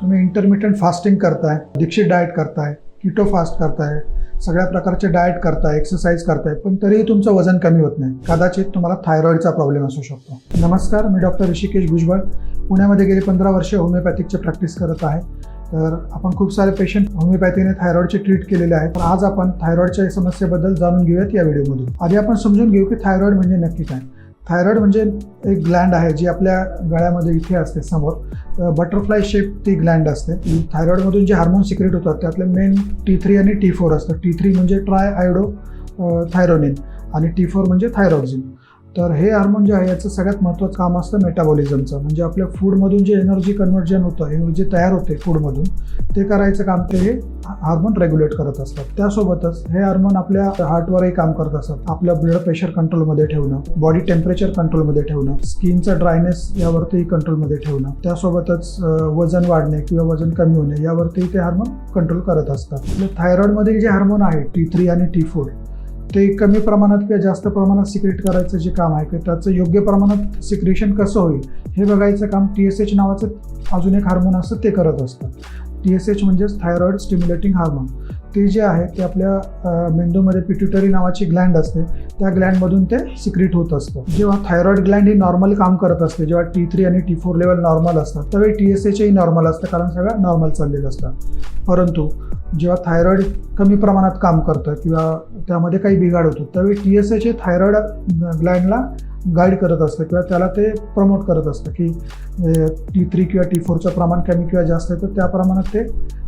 तुम्ही intermittent fasting करताय Dixit diet करताय किटो फास्ट करताय सगळ्या प्रकारचे डाएट करताय एक्सरसाइज करताय पण तरीही तुमचं वजन कमी होत नाही. कदाचित तुम्हाला थायरॉईडचा प्रॉब्लेम असू शकतो. नमस्कार मी डॉक्टर ऋषिकेश भुजबळ. पुण्यामध्ये गेली पंधरा वर्ष होमिओपॅथिकचे प्रॅक्टिस करत आहे. तर आपण खूप सारे पेशंट होमिओपॅथीने थायरॉइडचे ट्रीट केलेले आहेत. तर आज आपण थायरॉइडच्या समस्येबद्दल जाणून घेऊयात या व्हिडिओमधून आधी आपण समजून घेऊ की थायरॉइड म्हणजे नक्की काय. थायरॉइड म्हणजे एक ग्लँड आहे जी आपल्या गळ्यामध्ये इथे असते समोर. बटरफ्लाय शेप ती ग्लँड असते. थायरॉइडमधून जे हार्मोन सिक्रेट होतात त्यातले मेन टी थ्री आणि टी फोर असतं टी थ्री म्हणजे ट्राय आयडो थायरोनिन आणि टी फोर म्हणजे थायरॉक्झिन तर हे हार्मोन जे आहे याचं सगळ्यात महत्त्वाचं काम असतं मेटाबॉलिझमचं म्हणजे आपल्या फूडमधून जे एनर्जी कन्व्हर्जन होतं एनर्जी तयार होते फूडमधून ते करायचं काम ते हे हार्मोन रेग्युलेट करत असतात. त्यासोबतच हे हार्मोन आपल्या हार्टवरही काम करत असतात. आपलं ब्लड प्रेशर कंट्रोलमध्ये ठेवणं बॉडी टेम्परेचर कंट्रोलमध्ये ठेवणं स्किनचं ड्रायनेस यावरती कंट्रोलमध्ये ठेवणं त्यासोबतच वजन वाढणे किंवा वजन कमी होणे यावरती ते हार्मोन कंट्रोल करत असतात. म्हणजे थायरॉइडमधील जे हार्मोन आहे टी थ्री आणि टी फोर ते कमी प्रमाणात किंवा जास्त प्रमाणात सिक्रेट करायचं जे काम आहे की त्याचं योग्य प्रमाणात सिक्रेशन कसं होईल हे बघायचं काम टी एस एच नावाचं अजून एक हार्मोन असतं ते करत असतं. टी एस एच म्हणजेच थायरॉइड स्टिम्युलेटिंग हार्मोन ते जे आहे ते आपल्या मेंदूमध्ये पिट्युटरी नावाची ग्लँड असते. त्या ग्लँडमधून ते सिक्रेट होत असतं. जेव्हा थायरॉइड ग्लँड ही नॉर्मल काम करत असते जेव्हा टी थ्री आणि टी फोर लेवल नॉर्मल असतात त्यावेळी टी एस एचही नॉर्मल असतं कारण सगळं नॉर्मल चाललेलं असतं. परंतु जेव्हा थायरॉइड कमी प्रमाणात काम करतं किंवा त्यामध्ये काही बिघाड होतो त्यावेळी टी एस एच हे थायरॉइड ग्लँडला गाईड करत असतं किंवा त्याला ते प्रमोट करत असतं की टी थ्री किंवा टी फोरचं प्रमाण कमी किंवा जास्त आहे तर त्या प्रमाणात ते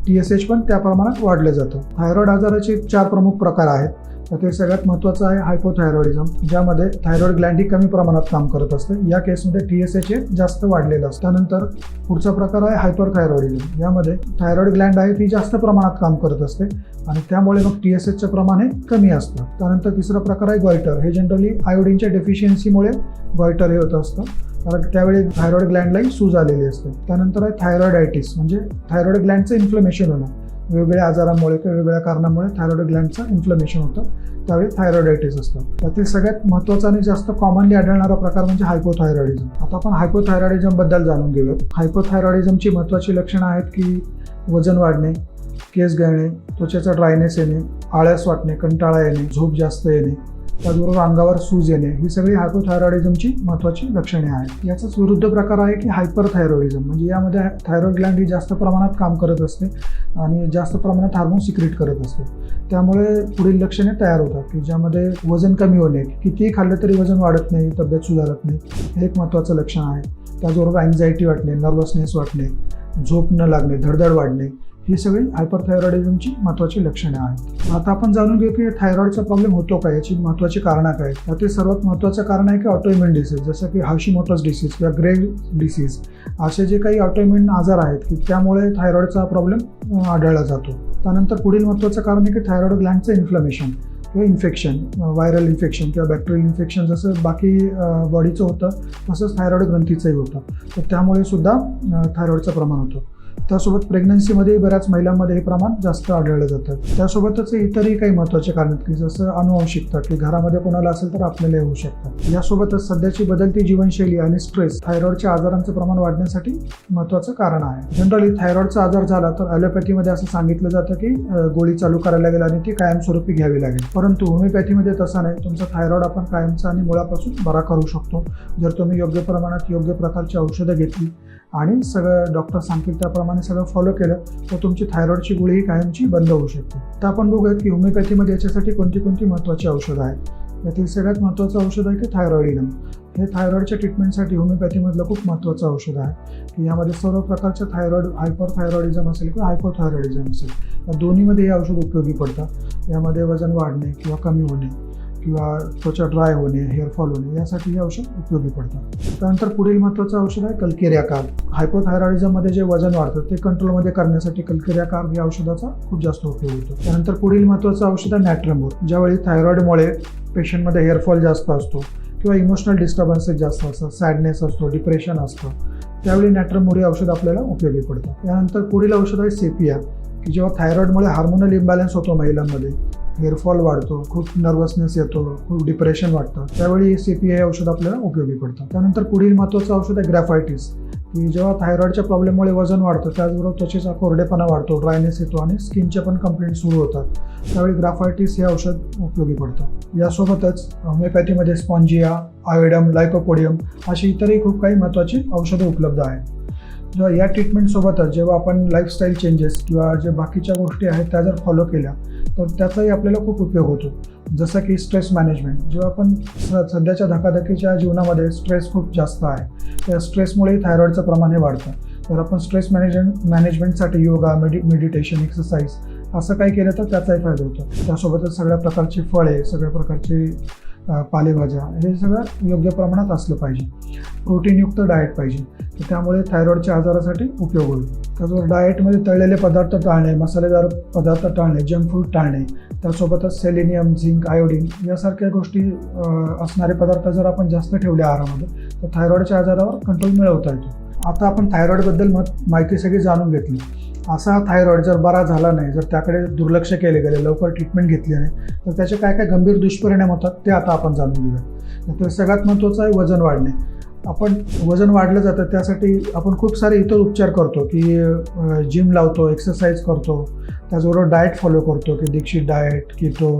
टी एस एच पण त्या प्रमाणात वाढलं जातं. थायरॉइड आजाराचे चार प्रमुख प्रकार आहेत. त्यातील सगळ्यात महत्त्वाचं आहे हायपोथायरॉइडिझम ज्यामध्ये थायरॉइड ग्लँड ही कमी प्रमाणात काम करत असते. या केसमध्ये टी एस एच हे जास्त वाढलेलं असतं. त्यानंतर पुढचा प्रकार आहे हायपरथायरॉइडिझम यामध्ये थायरॉइड ग्लँड आहे ती जास्त प्रमाणात काम करत असते आणि त्यामुळे मग टी एस एचचं प्रमाण हे कमी असतं. त्यानंतर तिसरा प्रकार आहे गॉयटर हे जनरली आयोडीनच्या डेफिशियन्सीमुळे गॉयटर हे होत असतं. कारण त्यावेळी थायरॉइड ग्लँडलाही सूज आलेली असते. त्यानंतर आहे थायरॉइडायटिस म्हणजे थायरॉइड ग्लँडचं इन्फ्लमेशन होणं. वेगवेगळ्या आजारामुळे किंवा वेगवेगळ्या कारणामुळे थायरॉइड ग्लँडचं इन्फ्लमेशन होतं. त्यावेळी थायरॉइडायटिस असतं. त्यातील सगळ्यात महत्त्वाचा आणि जास्त कॉमनली आढळणारा प्रकार म्हणजे हायपोथायरॉइडिझम आता आपण हायपोथायरॉइडिझमबद्दल जाणून घेऊयात. हायपोथायरॉइडिझमची महत्त्वाची लक्षणं आहेत की वजन वाढणे केस गळणे त्वचेचा ड्रायनेस येणे आळस वाटणे कंटाळा येणे झोप जास्त येणे त्याचबरोबर अंगावर सूज येणे ही सगळी हायपोथायरॉइडिझमची महत्त्वाची लक्षणे आहेत. याचाच विरुद्ध प्रकार आहे की हायपरथायरॉइडिझम. म्हणजे यामध्ये थायरॉइड ग्लँड ही जास्त प्रमाणात काम करत असते आणि जास्त प्रमाणात हार्मोन सिक्रेट करत असते. त्यामुळे पुढील लक्षणे तयार होतात की ज्यामध्ये वजन कमी होणे कितीही खाल्लं तरी वजन वाढत नाही तब्येत सुधारत नाही हे एक महत्त्वाचं लक्षण आहे. त्याचबरोबर अँझायटी वाटणे नर्वसनेस वाटणे झोप न लागणे धडधड वाढणे ही सगळी हायपरथायरॉइडिझमची महत्त्वाची लक्षणे आहेत. आता आपण जाणून घेऊ की थायरॉइडचा प्रॉब्लेम होतो का? याची महत्त्वाची कारणं काय त्यातील सर्वात महत्त्वाचं कारण आहे की ऑटोइम्युन डिसीज जसं की हाशिमोटोस डिसीज किंवा ग्रे डिसीज असे जे काही ऑटोइम्युन आजार आहेत की त्यामुळे थायरॉइडचा प्रॉब्लेम आढळला जातो. त्यानंतर पुढील महत्त्वाचं कारण आहे की थायरॉइड ग्लँडचं इन्फ्लमेशन किंवा इन्फेक्शन व्हायरल इन्फेक्शन किंवा बॅक्टेरियल इन्फेक्शन जसं बाकी बॉडीचं होतं तसंच थायरॉइड ग्रंथीचंही होतं. तर त्यामुळे सुद्धा थायरॉइडचं प्रमाण होतं. त्यासोबत प्रेग्नन्सीमध्ये बऱ्याच महिलांमध्ये हे प्रमाण जास्त आढळलं जातं. त्यासोबतच इतरही काही महत्त्वाचे कारण आहेत की जसं अनुवंशिकता की घरामध्ये कोणाला असेल तर आपल्याला होऊ शकतात यासोबतच सध्याची बदलती जीवनशैली आणि स्ट्रेस थायरॉइडच्या आजारांचं प्रमाण वाढण्यासाठी महत्त्वाचं कारण आहे. जनरली थायरॉइडचा आजार झाला तर ॲलोपॅथीमध्ये असं सांगितलं जातं की गोळी चालू करायला लागेल आणि ती कायमस्वरूपी घ्यावी लागेल. परंतु होमिओपॅथीमध्ये तसा नाही. तुमचा थायरॉइड आपण कायमचा आणि मुळापासून बरा करू शकतो. जर तुम्ही योग्य प्रमाणात योग्य प्रकारची औषधं घेतली आणि सगळं डॉक्टर सांगतील त्याप्रमाणे सगळं फॉलो केलं तर तुमची थायरॉईडची गुळीही कायमची बंद होऊ शकते. तर आपण बघूयात की होमिओपॅथीमध्ये याच्यासाठी कोणती कोणती महत्त्वाची औषधं आहेत. यातील सगळ्यात महत्त्वाचं औषध आहे की थायरॉईडिनम हे थायरॉईडच्या ट्रीटमेंटसाठी होमिओपॅथीमधलं खूप महत्त्वाचं औषध आहे. की यामध्ये सर्व प्रकारच्या हायपर थायरॉईडिझम असेल किंवा हायपोथायरॉईडिझम असेल. या दोन्हीमध्ये हे औषध उपयोगी पडतं यामध्ये वजन वाढणे किंवा कमी होणे. किंवा त्वचा ड्राय होणे हेअरफॉल होणे यासाठी हे औषध उपयोगी पडतात. त्यानंतर पुढील महत्त्वाचं औषध आहे कल्केरिया कार्ब हायपोथायरॉइडिझममध्ये जे वजन वाढतं ते कंट्रोलमध्ये करण्यासाठी कल्केरिया कार्ब या औषधाचा खूप जास्त उपयोग होतो. त्यानंतर पुढील महत्त्वाचं औषध आहे नॅट्रमोर. ज्यावेळी थायरॉईडमुळे पेशंटमध्ये हेअरफॉल जास्त असतो किंवा इमोशनल डिस्टर्बन्सेस जास्त असतात सॅडनेस असतो डिप्रेशन असतं त्यावेळी नॅट्रमोर हे औषध आपल्याला उपयोगी पडतं. त्यानंतर पुढील औषध आहे सेपिया की जेव्हा थायरॉईडमुळे हार्मोनल इम्बॅलन्स होतो महिलांमध्ये हेअरफॉल वाढतो खूप नर्वसनेस येतो खूप डिप्रेशन वाटतं. त्यावेळी सी पी हे औषध आपल्याला उपयोगी पडतं त्यानंतर पुढील महत्त्वाचं औषध आहे ग्रॅफायटिस की जेव्हा थायरॉईडच्या प्रॉब्लेममुळे वजन वाढतं त्याचबरोबर त्वचेचा कोरडेपणा वाढतो ड्रायनेस येतो आणि स्किनचे पण कंप्लेंट सुरू होतात. त्यावेळी ग्राफायटिस हे औषध उपयोगी पडतं. यासोबतच होमिओपॅथीमध्ये स्पॉन्जिया आयोडम लायकोपोडियम अशी इतरही खूप काही महत्त्वाची औषधं उपलब्ध आहेत. जेव्हा या ट्रीटमेंटसोबतच जेव्हा आपण लाईफस्टाईल चेंजेस किंवा जे बाकीच्या गोष्टी आहेत त्या जर फॉलो केल्या तर त्याचाही आपल्याला खूप उपयोग होतो. जसं की स्ट्रेस मॅनेजमेंट जेव्हा आपण स सध्याच्या धकाधकीच्या जीवनामध्ये स्ट्रेस खूप जास्त आहे त्या स्ट्रेसमुळेही थायरॉईडचं प्रमाण हे वाढतं. तर आपण स्ट्रेस मॅनेजमेंट मॅनेजमेंटसाठी योगा मेडि मेडिटेशन एक्सरसाइज असं काही केलं तर त्याचाही फायदा होतो. त्यासोबतच सगळ्या प्रकारची फळे सगळ्या प्रकारची पालेभाज्या हे सगळं योग्य प्रमाणात असलं पाहिजे. प्रोटीनयुक्त डाएट पाहिजे. तर त्यामुळे थायरॉईडच्या आजारासाठी उपयोग होईल. त्याचबरोबर डाएटमध्ये तळलेले पदार्थ टाळणे मसालेदार पदार्थ टाळणे जंक फूड टाळणे त्यासोबतच सेलेनियम झिंक आयोडीन यासारख्या गोष्टी असणारे पदार्थ जर आपण जास्त ठेवले आहारामध्ये तर थायरॉईडच्या आजारावर कंट्रोल मिळवता येतो. आता आपण थायरॉईडबद्दल मत माहिती सगळी जाणून घेतली. असा हा थायरॉईड जर बरा झाला नाही जर त्याकडे दुर्लक्ष केले गेले लवकर ट्रीटमेंट घेतली नाही तर त्याचे काय काय गंभीर दुष्परिणाम होतात ते आता आपण जाणून घेऊया. तर सगळ्यात महत्त्वाचं आहे वजन वाढणे. आपण वजन वाढलं जातं त्यासाठी आपण खूप सारे इतर उपचार करतो की जिम लावतो एक्सरसाइज करतो त्याचबरोबर डाएट फॉलो करतो की दीक्षित डाएट किटो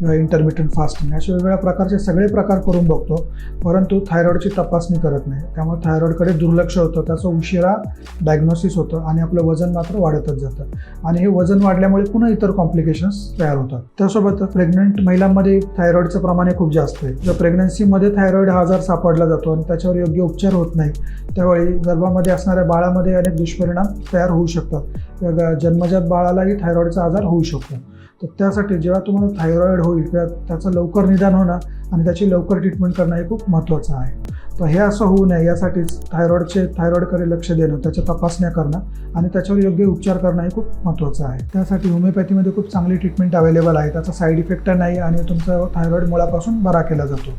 किंवा इंटरमिटंट फास्टिंग असे वेगवेगळ्या प्रकारचे सगळे प्रकार करून बघतो परंतु थायरॉईडची तपासणी करत नाही. त्यामुळे थायरॉईडकडे दुर्लक्ष होतं त्याचं उशिरा डायग्नोसिस होतं आणि आपलं वजन मात्र वाढतच जातं. आणि हे वजन वाढल्यामुळे पुन्हा इतर कॉम्प्लिकेशन्स तयार होतात. त्यासोबत प्रेग्नंट महिलांमध्ये थायरॉईडचं प्रमाण हे खूप जास्त आहे. जर प्रेग्नन्सीमध्ये थायरॉईड हा आजार सापडला जातो आणि त्याच्यावर योग्य उपचार होत नाही त्यावेळी गर्भामध्ये असणाऱ्या बाळामध्ये अनेक दुष्परिणाम तयार होऊ शकतात. जन्मजात बाळालाही थायरॉईडचा आजार होऊ शकतो. तर त्यासाठी जेव्हा तुम्हाला थायरॉईड होईल किंवा त्याचं लवकर निदान होणं आणि त्याची लवकर ट्रीटमेंट करणं हे खूप महत्त्वाचं आहे. तर हे असं होऊ नये यासाठीच थायरॉईडचे थायरॉईडकडे लक्ष देणं त्याच्या तपासण्या करणं आणि त्याच्यावर योग्य उपचार करणं हे खूप महत्त्वाचं आहे. त्यासाठी होमिओपॅथीमध्ये खूप चांगली ट्रीटमेंट अवेलेबल आहे. त्याचा साईड इफेक्ट नाही आणि तुमचा थायरॉईड मुळापासून बरा केला जातो.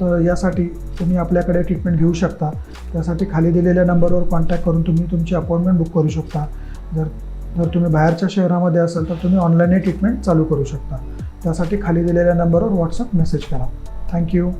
तर यासाठी तुम्ही आपल्याकडे ट्रीटमेंट घेऊ शकता. त्यासाठी खाली दिलेल्या नंबरवर कॉन्टॅक्ट करून तुम्ही तुमची अपॉइंटमेंट बुक करू शकता. जर जर तुम्ही बाहेरच्या शहरामध्ये असाल तर तुम्ही ऑनलाईनही ट्रीटमेंट चालू करू शकता. त्यासाठी खाली दिलेल्या नंबरवर व्हॉट्सअप मेसेज करा. थँक्यू